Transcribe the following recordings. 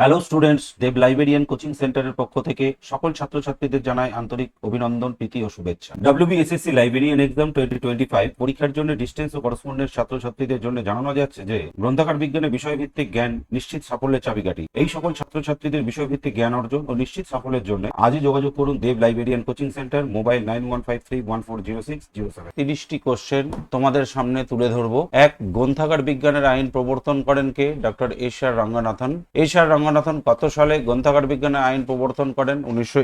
Hello students Dev librarian coaching সেন্টারের পক্ষ থেকে সকল ছাত্রছাত্রীদের জানাই আন্তরিক অভিনন্দন, প্রীতি ও শুভেচ্ছা। WBSSC librarian exam twenty twenty five পরীক্ষার জন্য ডিস্টেন্স ও করসপন্ডেন্স ছাত্রছাত্রীদের জন্য জানানো যাচ্ছে যে, গ্রন্থাগার বিজ্ঞানে বিষয়ভিত্তিক জ্ঞান নিশ্চিত সাফল্যের চাবিকাঠি। এই সকল ছাত্রছাত্রীদের বিষয়ভিত্তিক জ্ঞান অর্জন ও নিশ্চিত সাফল্যের জন্য আজই যোগাযোগ করুন Dev librarian coaching centre mobile nine one five three one four zero six zero seven তিরিশটি কোশ্চেন তোমাদের সামনে তুলে ধরবো। এক, গ্রন্থাগার বিজ্ঞানের আইন প্রবর্তন করেন কে? Doctor S R Ranganathan S R Ranganathan কত সালে গ্রন্থাগার বিজ্ঞানের আইন প্রবর্তন করেন? উনিশশো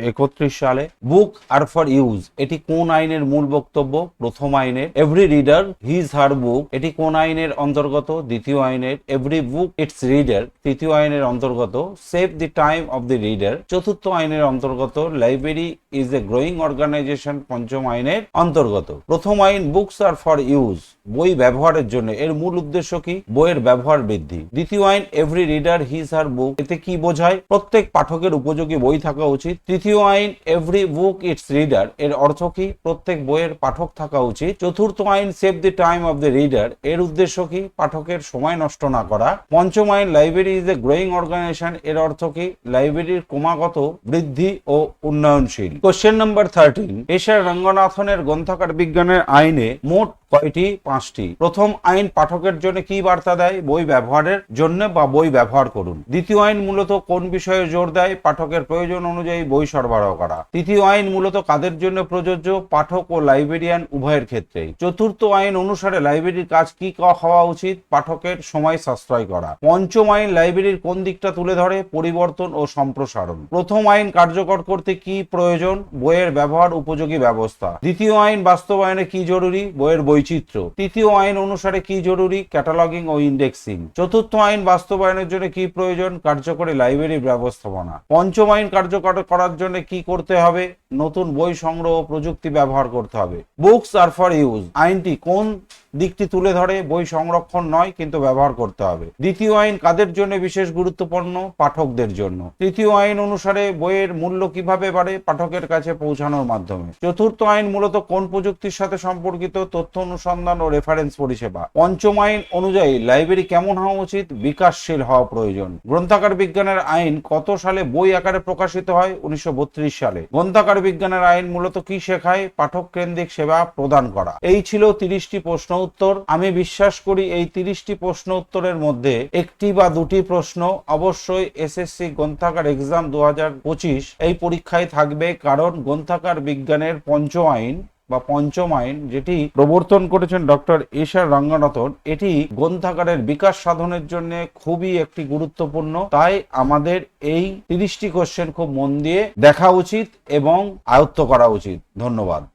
সালে। বুক আর ফর ইউজ, এটি কোন আইনের মূল বক্তব্য? প্রথম আইনের। Every reader, his her book, এটি কোন আইনের অন্তর্গত? দ্বিতীয় আইনের। এভরি বুক, ইটস রিডার, তৃতীয় আইনের অন্তর্গত। Save the time of the reader. চতুর্থ আইনের অন্তর্গত। Library is a growing organisation, পঞ্চম আইনের অন্তর্গত। প্রথম আইন, বুকস আর ফর ইউজ, বই ব্যবহারের জন্য। এর মূল উদ্দেশ্য কি? বইয়ের ব্যবহার বৃদ্ধি। দ্বিতীয় আইন, every reader, his her book, এতে কি বোঝায়? প্রত্যেক পাঠকের উপযোগী বই থাকা উচিত। তৃতীয় আইন এভরি বুক ইটস রিডার এর অর্থ কি? প্রত্যেক বইয়ের পাঠক থাকা উচিত। চতুর্থ আইন save the time of the reader এর উদ্দেশ্য কি? পাঠকের সময় নষ্ট না করা। পঞ্চম আইন library is a growing organisation এর অর্থ কি? লাইব্রেরির ক্রমাগত বৃদ্ধি ও উন্নয়নশীল। কোশ্চেন নাম্বার থার্টিন এশার রঙ্গনাথনের গ্রন্থাগার বিজ্ঞানের আইনে মোট কয়টি? পাঁচটি। প্রথম আইন পাঠকের জন্য কি বার্তা দেয়? বই ব্যবহারের জন্য বা বই ব্যবহার করুন। দ্বিতীয় আইন মূলত কোন বিষয়ে জোর দেয়? পাঠকের প্রয়োজন অনুযায়ী বই সরবরাহ করা। তৃতীয় আইন মূলত কাদের জন্য প্রযোজ্য? পাঠক ও লাইব্রেরিয়ান উভয়ের ক্ষেত্রেই। চতুর্থ আইন অনুসারে লাইব্রেরির কাজ কি হওয়া উচিত? পাঠকের সময় সাশ্রয় করা। পঞ্চম আইন লাইব্রেরির কোন দিকটা তুলে ধরে? পরিবর্তন ও সম্প্রসারণ। প্রথম আইন কার্যকর করতে কি প্রয়োজন? বইয়ের ব্যবহার উপযোগী ব্যবস্থা। দ্বিতীয় আইন বাস্তবায়নে কি জরুরি? বইয়ের বৈচিত্র্য। তৃতীয় আইন অনুসারে কি জরুরি? ক্যাটালগিং ও ইন্ডেক্সিং। চতুর্থ আইন বাস্তবায়নের জন্য কি প্রয়োজন? কার্যকরী লাইব্রেরি ব্যবস্থাপনা। পঞ্চম আইন কার্যকর করার জন্য কি করতে হবে? নতুন বই সংগ্রহ প্রযুক্তি ব্যবহার করতে হবে। Books are for use. আইনটি কোন দিকটি তুলে ধরে, বই সংরক্ষণ নয়, কিন্তু ব্যবহার করতে হবে। দ্বিতীয় আইন কাদের জন্য বিশেষ গুরুত্বপূর্ণ? পাঠকদের জন্য। তৃতীয় আইন অনুসারে বইয়ের মূল্য কীভাবে বাড়ে? পাঠকের কাছে পৌঁছানোর মাধ্যমে। চতুর্থ আইন মূলত কোন প্রযুক্তির সাথে সম্পর্কিত? তথ্য অনুসন্ধান ও রেফারেন্স পরিষেবা। পঞ্চম আইন অনুযায়ী লাইব্রেরি কেমন হওয়া উচিত? বিকাশশীল হওয়া প্রয়োজন। গ্রন্থাগার বিজ্ঞানের আইন কত সালে বই আকারে প্রকাশিত হয়? উনিশশো বত্রিশ সালে। গ্রন্থাগার বিজ্ঞানের আইন মূলত কি শেখায়? পাঠক কেন্দ্রিক সেবা প্রদান করা। এই ছিল তিরিশটি প্রশ্ন উত্তর। আমি বিশ্বাস করি এই তিরিশটি প্রশ্ন উত্তরের মধ্যে একটি বা দুটি প্রশ্ন অবশ্যই এসএসসি গ্রন্থাগার এক্সাম দু হাজার পঁচিশ এই পরীক্ষায় থাকবে। কারণ গ্রন্থাগার বিজ্ঞানের পঞ্চ আইন বা পঞ্চম আইন যেটি প্রবর্তন করেছেন ডক্টর এস আর রঙ্গনাথন, এটি গ্রন্থাগারের বিকাশ সাধনের জন্য খুবই একটি গুরুত্বপূর্ণ। তাই আমাদের এই তিরিশটি কোশ্চেন খুব মন দিয়ে দেখা উচিত এবং আয়ত্ত করা উচিত। ধন্যবাদ।